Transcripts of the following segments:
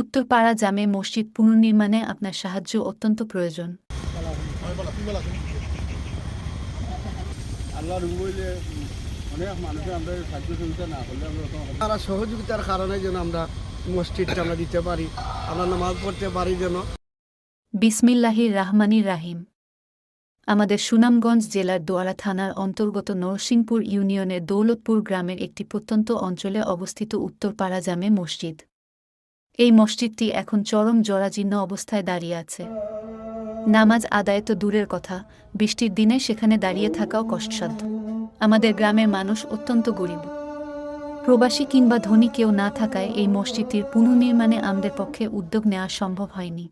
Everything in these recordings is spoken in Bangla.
উত্তরপাড়া জামে মসজিদ পুনর্নির্মাণে আপনার সাহায্য অত্যন্ত প্রয়োজন। তারা সহযোগিতার কারণে যেন আমরা মসজিদটা আমরা দিতে পারি আমরা নামাজ পড়তে পারি যেন। বিসমিল্লাহির রাহমানির রাহিম। আমাদের সুনামগঞ্জ জেলার দোয়ারা থানার অন্তর্গত নরসিংপুর ইউনিয়নের দৌলতপুর গ্রামের একটি প্রত্যন্ত অঞ্চলে অবস্থিত উত্তরপাড়া জামে মসজিদ। এই মসজিদটি এখন চরম জরাজীর্ণ অবস্থায় দাঁড়িয়ে আছে। নামাজ আদায় তো দূরের কথা, বৃষ্টির দিনে সেখানে দাঁড়িয়ে থাকাও কষ্টসাধ্য। আমাদের গ্রামের মানুষ অত্যন্ত গরিব। প্রবাসী কিংবা ধনী কেউ না থাকায় এই মসজিদটির পুনর্নির্মাণে আমাদের পক্ষে উদ্যোগ নেওয়া সম্ভব হয়নি।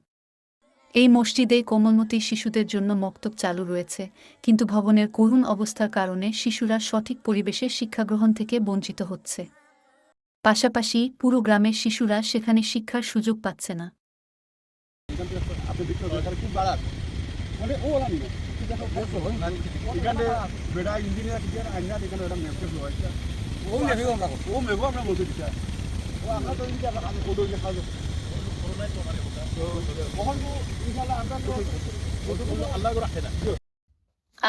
এই মসজিদে কোমলমতি শিশুদের জন্য মক্তব চালু রয়েছে, কিন্তু ভবনের করুণ অবস্থার কারণে শিশুরা সঠিক পরিবেশে শিক্ষাগ্রহণ থেকে বঞ্চিত হচ্ছে। পাশাপাশি পুরো গ্রামের শিশুরা সেখানে শিক্ষার সুযোগ পাচ্ছে না।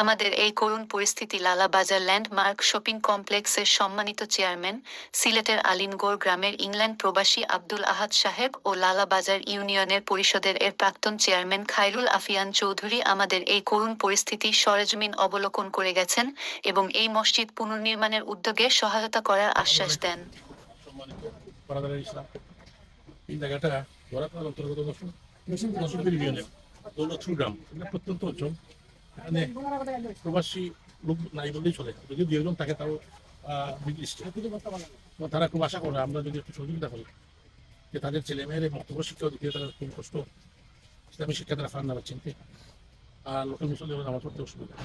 আমাদের এই করুণ পরিস্থিতি লালা বাজার ল্যান্ডমার্ক শপিং কমপ্লেক্সের সম্মানিত চেয়ারম্যান, সিলেটের আলিনগড় গ্রামের ইংল্যান্ড প্রবাসী আব্দুল আহাদ সাহেব ও লালা বাজার ইউনিয়নের পরিষদের এর প্রাক্তন চেয়ারম্যান খায়রুল আফিয়ান চৌধুরী আমাদের এই করুণ পরিস্থিতি সরেজমিন অবলোকন করে গেছেন এবং এই মসজিদ পুনর্নির্মাণের উদ্যোগে সহায়তা করার আশ্বাস দেন। অন্তর্গত গ্রাম অঞ্চল। এখানে প্রবাসী লোক নাই বললেই চলে। যদি দু একজন থাকে তাও তারা খুব আশা করে, আমরা যদি একটু সহযোগিতা করি, যে তাদের ছেলে মেয়ের বক্তব্য শিক্ষা দিতে তারা খুব কষ্ট। ইসলামী শিক্ষা তারা ফান না পাচ্ছেন আর লোকাল মুসলিম নামাজ পড়তে অসুবিধা।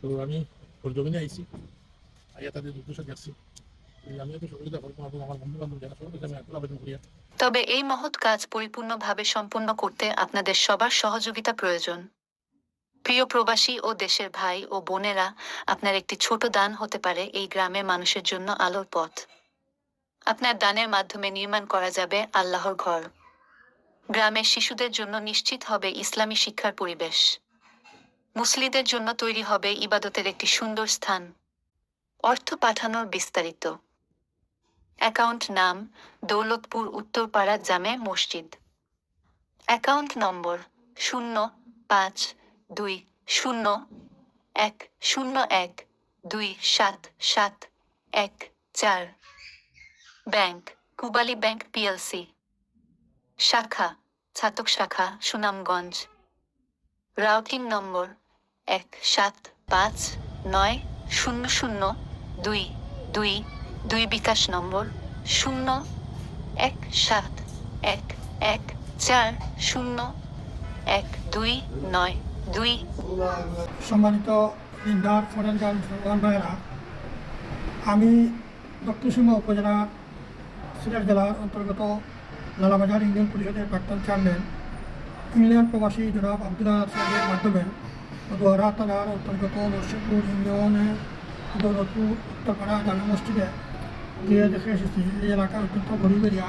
তো আমি জমিনে আইছি। আইয়া তাদের দুর্দশা দেখছি আমার তবে এই মহৎ কাজ পরিপূর্ণভাবে সম্পন্ন করতে আপনাদের সবার সহযোগিতা প্রয়োজন। প্রিয় প্রবাসী ও দেশের ভাই ও বোনেরা, আপনার একটি ছোট দান হতে পারে এই গ্রামের মানুষের জন্য আলোর পথ। আপনার দানের মাধ্যমে নির্মাণ করা যাবে আল্লাহর ঘর। গ্রামের শিশুদের জন্য নিশ্চিত হবে ইসলামী শিক্ষার পরিবেশ। মুসলিদের জন্য তৈরি হবে ইবাদতের একটি সুন্দর স্থান। অর্থ পাঠানোর বিস্তারিত। অ্যাকাউন্ট নাম দৌলতপুর উত্তরপাড়া জামে মসজিদ। অ্যাকাউন্ট নম্বর শূন্য পাঁচ দুই শূন্য, এক শূন্য, এক দুই সাত সাত এক চার। Bank, Pubali bank PLC. শাখা, ছাতক শাখা, সুনামগঞ্জ। রাউটিং নম্বর এক সাত পাঁচ নয় শূন্য শূন্য দুই দুই দুই বিকাশ নম্বর শূন্য এক সাত এক এক চার শূন্য এক দুই নয়। দুই। সম্মানিত ফরেন ভাইয়েরা, আমি দক্ষিণ উপজেলা সিলেট জেলার অন্তর্গত লালাবাজার ইউনিয়ন পরিষদের প্রাক্তন চেয়ারম্যান, ইংল্যান্ড প্রবাসী জনাব আব্দুল্লাহ সাহেবের মাধ্যমে দোয়ারা থানার অন্তর্গত নরসিংপুর ইউনিয়নের উত্তরপাড়া জামা মসজিদে গিয়ে দেখে এসেছি। এই এলাকার অত্যন্ত গরিব এরিয়া।